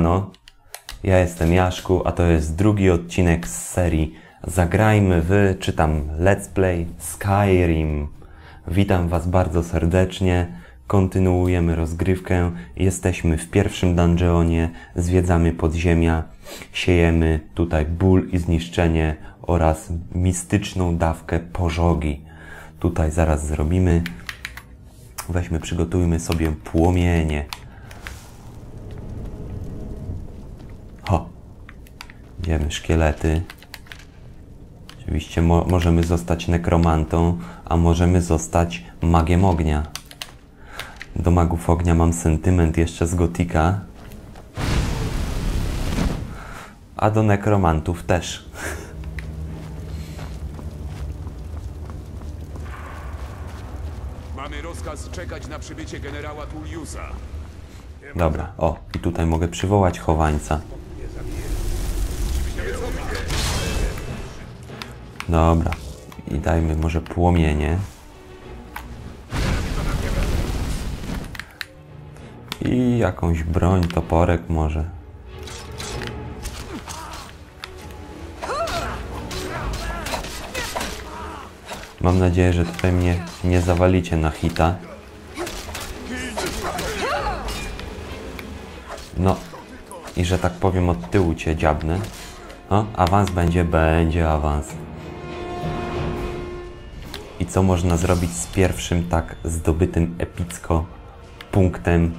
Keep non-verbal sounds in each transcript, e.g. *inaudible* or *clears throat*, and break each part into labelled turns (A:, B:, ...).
A: Siemano, ja jestem Jaszku, a to jest drugi odcinek z serii Zagrajmy w, czy tam Let's Play Skyrim. Witam Was bardzo serdecznie, kontynuujemy rozgrywkę, jesteśmy w pierwszym dungeonie, zwiedzamy podziemia, siejemy tutaj ból i zniszczenie oraz mistyczną dawkę pożogi. Tutaj zaraz zrobimy. Weźmy, przygotujmy sobie płomienie. Idziemy, szkielety. Oczywiście mo możemy zostać nekromantą, a możemy zostać magiem ognia. Do magów ognia mam sentyment jeszcze z gotika. A do nekromantów też.
B: Mamy rozkaz czekać na przybycie generała Tulliusa.
A: Dobra, o, i tutaj mogę przywołać chowańca. Dobra, i dajmy może płomienie. I jakąś broń, toporek może. Mam nadzieję, że tutaj mnie nie zawalicie na hita. No i że tak powiem od tyłu cię dziabnę. O, awans będzie, będzie awans. Co można zrobić z pierwszym tak zdobytym epicko punktem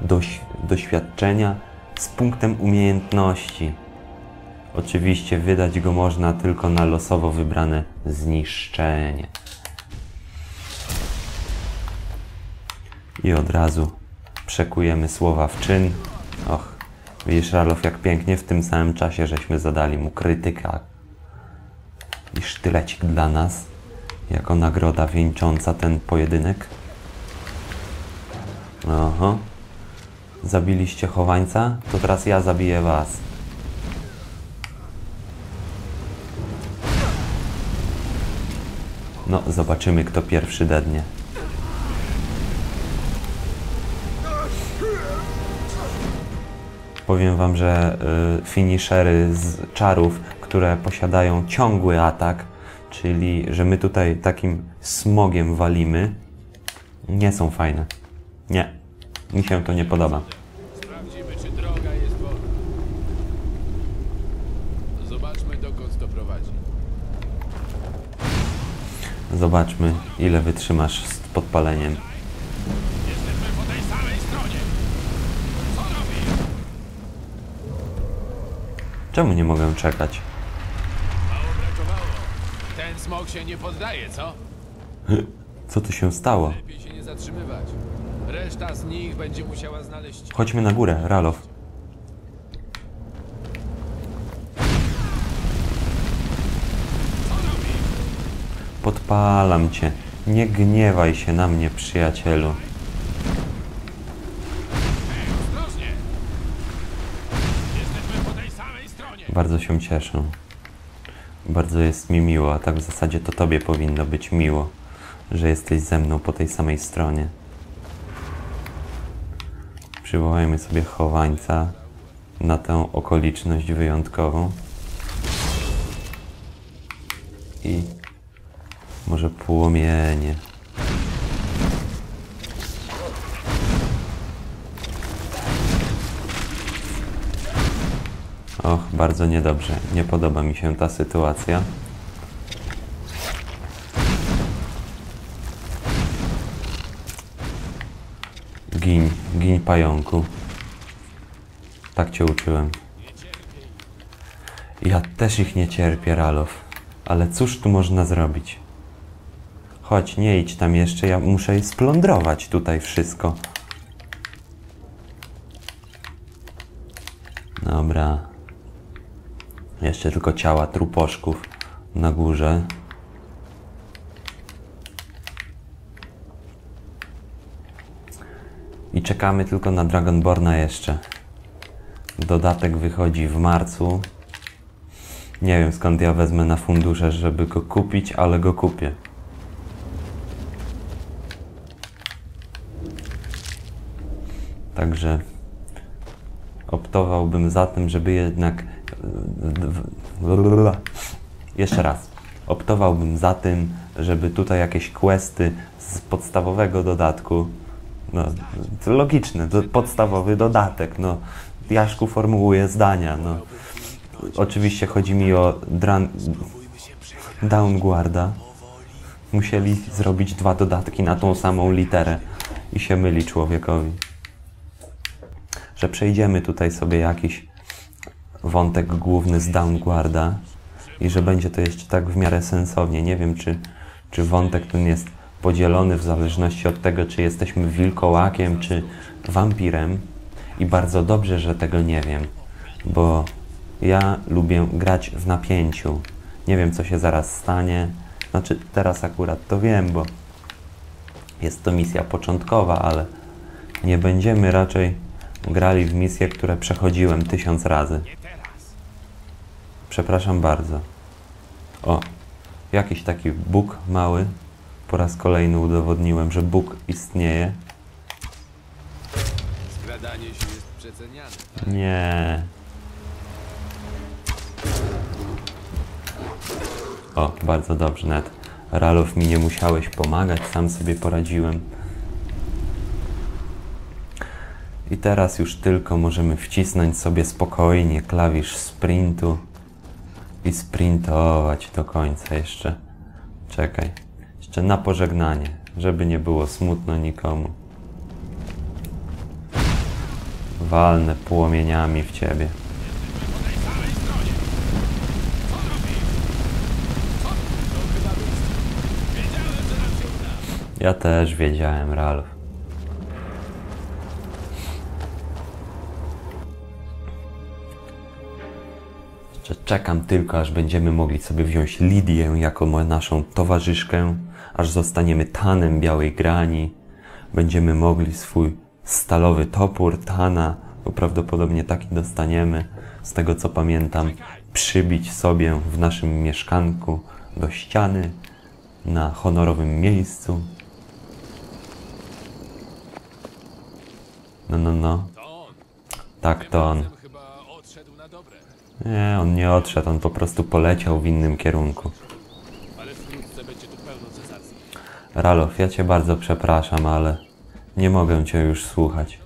A: doś doświadczenia, z punktem umiejętności? Oczywiście wydać go można tylko na losowo wybrane zniszczenie. I od razu przekujemy słowa w czyn. Och, widzisz Ralof, jak pięknie w tym samym czasie żeśmy zadali mu krytyka. I sztylecik dla nas, jako nagroda wieńcząca ten pojedynek. Oho. Zabiliście chowańca? To teraz ja zabiję was. No, zobaczymy kto pierwszy dednie. Powiem Wam, że y, finishery z czarów, które posiadają ciągły atak, czyli że my tutaj takim smogiem walimy, nie są fajne. Nie, mi się to nie podoba.
C: Sprawdzimy, czy droga jest wolna. Zobaczmy, dokąd to prowadzi.
A: Zobaczmy, ile wytrzymasz z podpaleniem.
C: Jesteśmy po tej samej stronie. Co robi?
A: Czemu nie mogę czekać?
C: Smok się nie poddaje, co?
A: Co tu się stało?
C: Lepiej się nie zatrzymywać. Reszta z nich będzie musiała znaleźć...
A: Chodźmy na górę, Ralof. Podpalam cię. Nie gniewaj się na mnie, przyjacielu. Bardzo się cieszę. Bardzo jest mi miło, a tak w zasadzie to tobie powinno być miło, że jesteś ze mną po tej samej stronie. Przywołajmy sobie chowańca na tę okoliczność wyjątkową. I może płomienie. Och, bardzo niedobrze. Nie podoba mi się ta sytuacja. Gin, gin pająku. Tak cię uczyłem. Ja też ich nie cierpię, Ralof. Ale cóż tu można zrobić? Chodź, nie idź tam jeszcze, ja muszę splądrować tutaj wszystko. Dobra. Jeszcze tylko ciała truposzków na górze. I czekamy tylko na Dragonborna jeszcze. Dodatek wychodzi w marcu. Nie wiem skąd ja wezmę na fundusze, żeby go kupić, ale go kupię. Także optowałbym za tym, żeby jednak. Jeszcze raz. Optowałbym za tym, żeby tutaj jakieś questy z podstawowego dodatku. No, logiczne, podstawowy dodatek. No, Jaszku formułuje zdania. No. Oczywiście chodzi mi o dran... Downguarda. Musieli zrobić dwa dodatki na tą samą literę i się myli człowiekowi. Że przejdziemy tutaj sobie jakiś wątek główny z Downguarda i że będzie to jeszcze tak w miarę sensownie. Nie wiem, czy, czy wątek ten jest podzielony w zależności od tego, czy jesteśmy wilkołakiem, czy wampirem. I bardzo dobrze, że tego nie wiem, bo ja lubię grać w napięciu. Nie wiem, co się zaraz stanie. Znaczy, teraz akurat to wiem, bo jest to misja początkowa, ale nie będziemy raczej grali w misje, które przechodziłem tysiąc razy. Przepraszam bardzo. O, jakiś taki Bóg mały. Po raz kolejny udowodniłem, że Bóg istnieje.
B: Skradanie się jest przeceniane.
A: Nie. O, bardzo dobrze, net. Ralów mi nie musiałeś pomagać, sam sobie poradziłem. I teraz już tylko możemy wcisnąć sobie spokojnie klawisz sprintu i sprintować do końca jeszcze. Czekaj, jeszcze na pożegnanie, żeby nie było smutno nikomu. Walnę płomieniami w ciebie. Ja też wiedziałem, Ralf. Jeszcze czekam tylko, aż będziemy mogli sobie wziąć Lidię jako naszą towarzyszkę, aż zostaniemy tanem białej grani. Będziemy mogli swój stalowy topór Tana, bo prawdopodobnie taki dostaniemy, z tego co pamiętam, przybić sobie w naszym mieszkanku do ściany na honorowym miejscu. No, no, no. Tak, to on.
B: Tym chyba odszedł na dobre.
A: Nie, on nie odszedł, on po prostu poleciał w innym kierunku.
B: Ale wkrótce będzie tu pełno cesarskich.
A: Ralof, ja cię bardzo przepraszam, ale nie mogę cię już słuchać.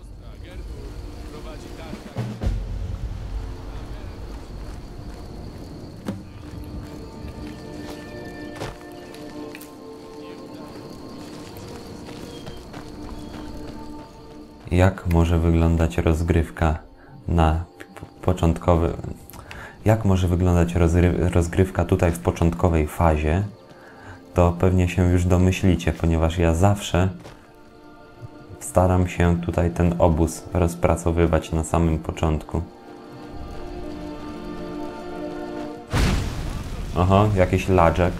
A: Jak może wyglądać rozgrywka na początkowy... Jak może wyglądać rozgrywka tutaj w początkowej fazie, to pewnie się już domyślicie, ponieważ ja zawsze staram się tutaj ten obóz rozpracowywać na samym początku. Oho, jakiś ladżek.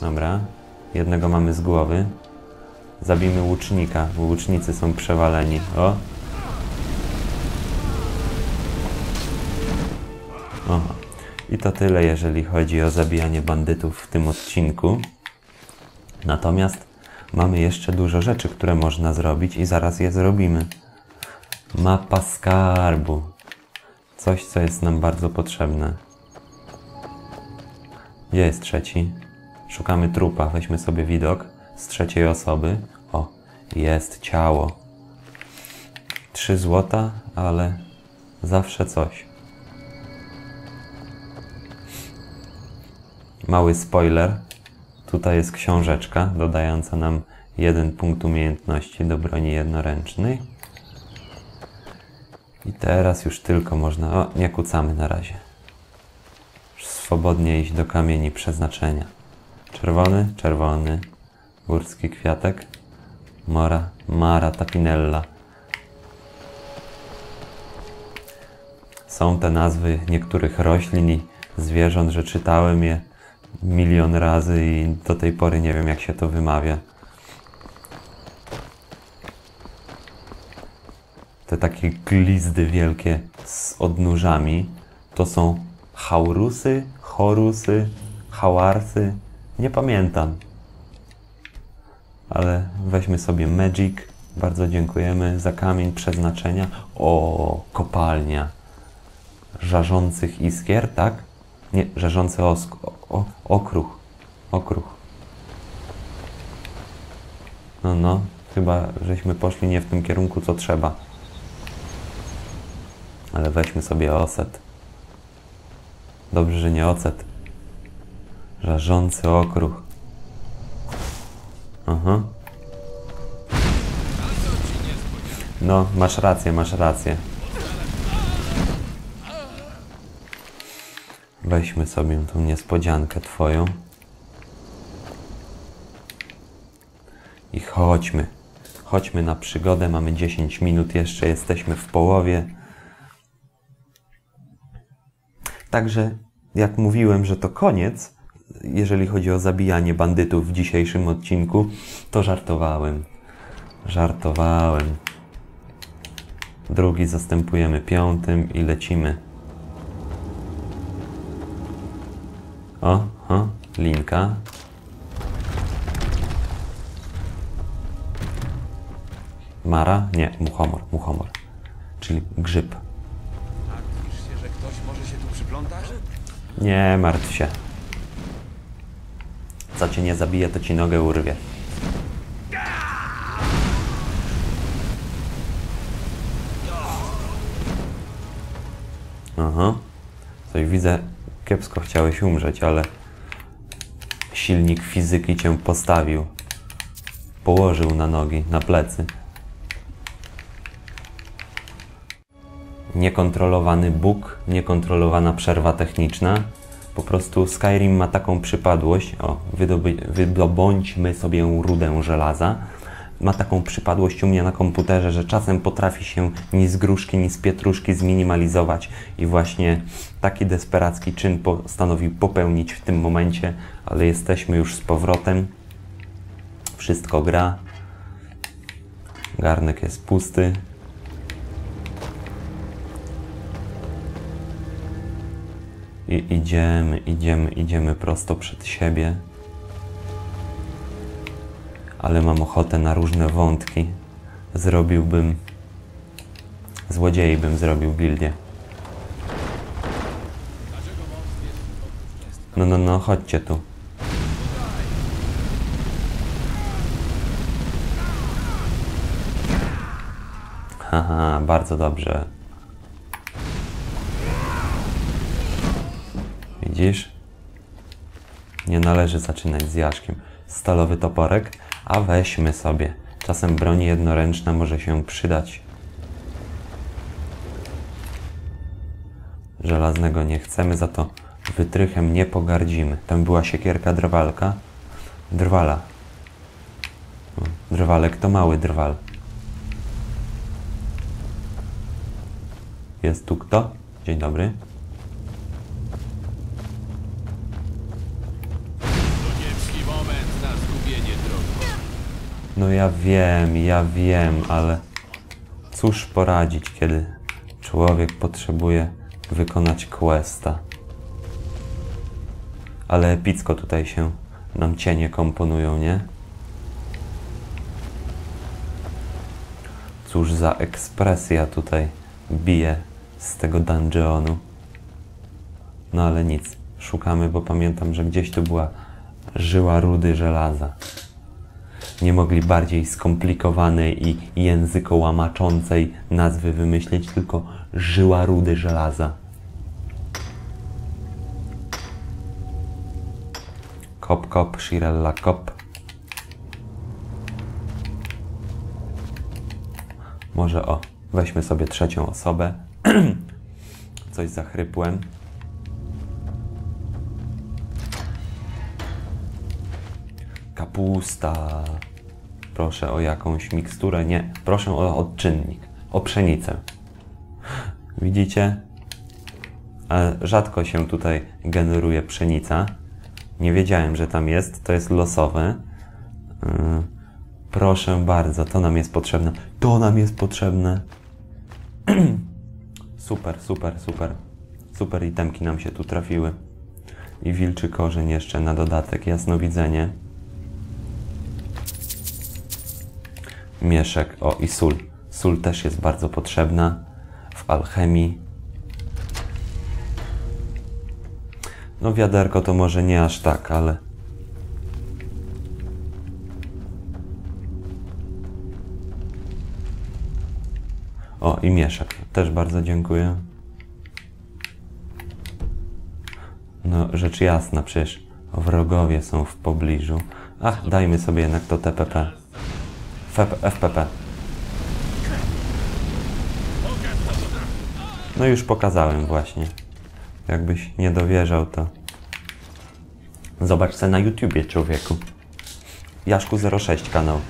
A: Dobra, jednego mamy z głowy. Zabijmy łucznika, bo łucznicy są przewaleni. O! I to tyle, jeżeli chodzi o zabijanie bandytów w tym odcinku. Natomiast mamy jeszcze dużo rzeczy, które można zrobić i zaraz je zrobimy. Mapa skarbu. Coś, co jest nam bardzo potrzebne. Gdzie jest trzeci? Szukamy trupa. Weźmy sobie widok z trzeciej osoby. O, jest ciało. Trzy złota, ale zawsze coś. Mały spoiler. Tutaj jest książeczka dodająca nam jeden punkt umiejętności do broni jednoręcznej. I teraz już tylko można. O, nie kucamy na razie. Swobodnie iść do kamieni przeznaczenia. Czerwony, czerwony. Górski kwiatek. Mora, Mara Tapinella. Są te nazwy niektórych roślin i zwierząt, że czytałem je milion razy i do tej pory nie wiem, jak się to wymawia. Te takie glizdy wielkie z odnóżami to są haurusy, chorusy, hałarsy. Nie pamiętam. Ale weźmy sobie Magic Bardzo dziękujemy za kamień przeznaczenia. O, kopalnia żarzących iskier, tak? Nie, żarzący osk- o, okruch. Okruch. No, no, chyba żeśmy poszli nie w tym kierunku, co trzeba. Ale weźmy sobie oset. Dobrze, że nie ocet. Żarzący okruch. Aha. No, masz rację, masz rację. Weźmy sobie tą niespodziankę twoją. I chodźmy. Chodźmy na przygodę. Mamy 10 minut jeszcze, jesteśmy w połowie. Także, jak mówiłem, że to koniec, jeżeli chodzi o zabijanie bandytów w dzisiejszym odcinku, to żartowałem. Żartowałem. Drugi zastępujemy piątym i lecimy. O, o, linka. Mara? Nie, muchomor, muchomor. Czyli grzyb.
C: Martwisz się, że ktoś może się tu przyplątać?
A: Nie martw się. Co cię nie zabije, to ci nogę urwie. Aha. Coś widzę, kiepsko chciałeś umrzeć, ale silnik fizyki cię postawił. Położył na nogi, na plecy. niekontrolowany bóg, niekontrolowana przerwa techniczna. Po prostu Skyrim ma taką przypadłość, o, wydobądźmy sobie rudę żelaza. Ma taką przypadłość u mnie na komputerze, że czasem potrafi się ni z gruszki, ni z pietruszki zminimalizować i właśnie taki desperacki czyn postanowił popełnić w tym momencie, ale jesteśmy już z powrotem. Wszystko gra. Garnek jest pusty. I idziemy, idziemy, idziemy prosto przed siebie. Ale mam ochotę na różne wątki. Zrobiłbym. Złodziei bym zrobił gildię. No, no, no, chodźcie tu. Haha, bardzo dobrze. Widzisz? Nie należy zaczynać z Jaszkiem. Stalowy toporek, a weźmy sobie. Czasem broń jednoręczna może się przydać. Żelaznego nie chcemy, za to wytrychem nie pogardzimy. Tam była siekierka drwalka. Drwala. Drwalek to mały drwal. Jest tu kto? Dzień dobry. No ja wiem, ja wiem, ale cóż poradzić, kiedy człowiek potrzebuje wykonać questa. Ale epicko tutaj się nam cienie komponują, nie? Cóż za ekspresja tutaj bije z tego dungeonu. No ale nic, szukamy, bo pamiętam, że gdzieś tu była żyła rudy żelaza nie mogli bardziej skomplikowanej i językołamaczącej nazwy wymyślić, tylko żyła rudy żelaza. Kop, kop, Shirella, kop. Może o, weźmy sobie trzecią osobę. *clears throat* Coś zachrypłem. Kapusta. Proszę o jakąś miksturę. Nie, proszę o odczynnik. O pszenicę. Widzicie? Rzadko się tutaj generuje pszenica. Nie wiedziałem, że tam jest. To jest losowe. E, Proszę bardzo, to nam jest potrzebne. To nam jest potrzebne. *clears throat* super, super, super. Super itemki nam się tu trafiły. I wilczy korzeń jeszcze na dodatek. Jasnowidzenie. Mieszek. O, i sól. Sól też jest bardzo potrzebna w alchemii. No wiaderko to może nie aż tak, ale... O, i mieszek. Też bardzo dziękuję. No, rzecz jasna, przecież wrogowie są w pobliżu. Ach, dajmy sobie jednak to TPP. FP, FPP. No już pokazałem właśnie. Jakbyś nie dowierzał, to zobacz se na YouTubie, człowieku. Jaszku 06 kanał.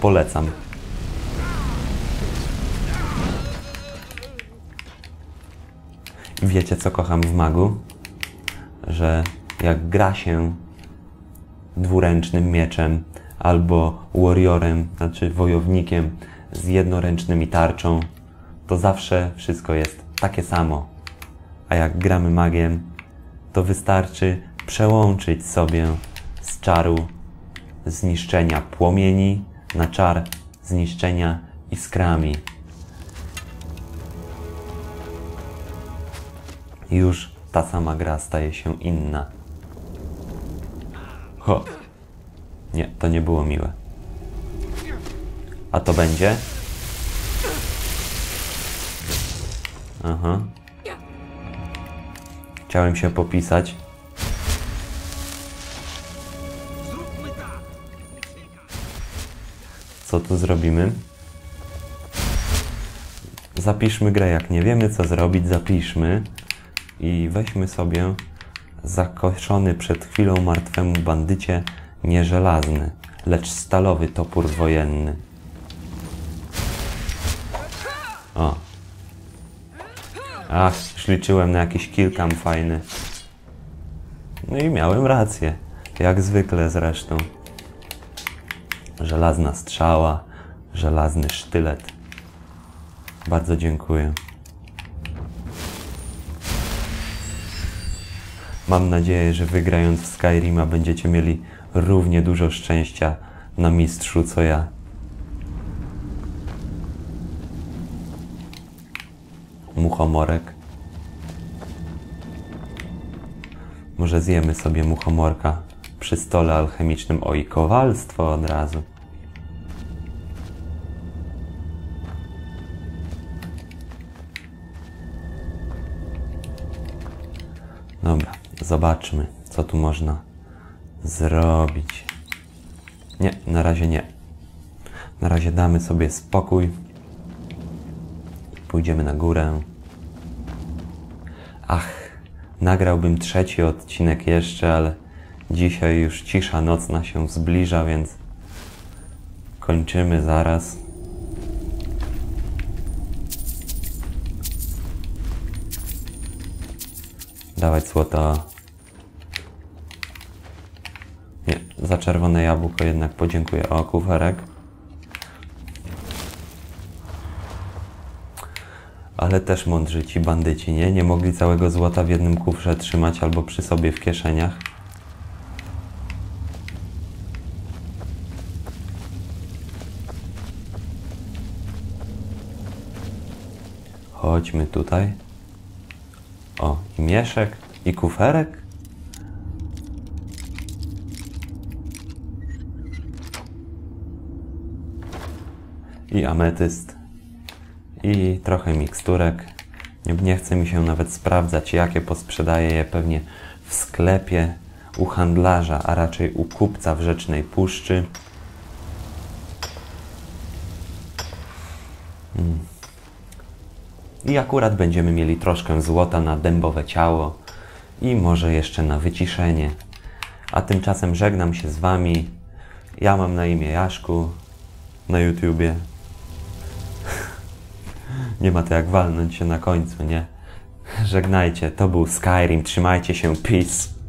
A: Polecam. Wiecie, co kocham w magu? Że jak gra się dwuręcznym mieczem albo warriorem, znaczy wojownikiem z jednoręcznymi tarczą, to zawsze wszystko jest takie samo. A jak gramy magiem, to wystarczy przełączyć sobie z czaru zniszczenia płomieni na czar zniszczenia iskrami. Już ta sama gra staje się inna. Ho. Nie, to nie było miłe. A to będzie? Aha. Chciałem się popisać. Co tu zrobimy? Zapiszmy grę. Jak nie wiemy, co zrobić, zapiszmy. I weźmy sobie zakoszony przed chwilą martwemu bandycie nie żelazny, lecz stalowy topór wojenny. O. Ach, już liczyłem na jakiś kilkam fajny. No i miałem rację. Jak zwykle zresztą. Żelazna strzała, żelazny sztylet. Bardzo dziękuję. Mam nadzieję, że wygrając w Skyrima będziecie mieli równie dużo szczęścia na mistrzu co ja. Muchomorek. Może zjemy sobie muchomorka przy stole alchemicznym. Oj, kowalstwo od razu. Dobra, zobaczmy, co tu można zrobić. Nie, na razie nie. Na razie damy sobie spokój. Pójdziemy na górę. Ach, nagrałbym trzeci odcinek jeszcze, ale dzisiaj już cisza nocna się zbliża, więc kończymy zaraz. Dawać złoto. Nie, za czerwone jabłko jednak podziękuję. O, kuferek. Ale też mądrzy ci bandyci, nie? Nie mogli całego złota w jednym kufrze trzymać albo przy sobie w kieszeniach. Chodźmy tutaj. O, i mieszek, i kuferek. I ametyst. I trochę miksturek. Nie, nie chce mi się nawet sprawdzać, jakie posprzedaję je pewnie w sklepie u handlarza, a raczej u kupca w Rzecznej Puszczy. Mm. I akurat będziemy mieli troszkę złota na dębowe ciało i może jeszcze na wyciszenie. A tymczasem żegnam się z Wami. Ja mam na imię Jaszku na YouTubie. Nie ma to jak walnąć się na końcu, nie? Żegnajcie, to był Skyrim, trzymajcie się, peace.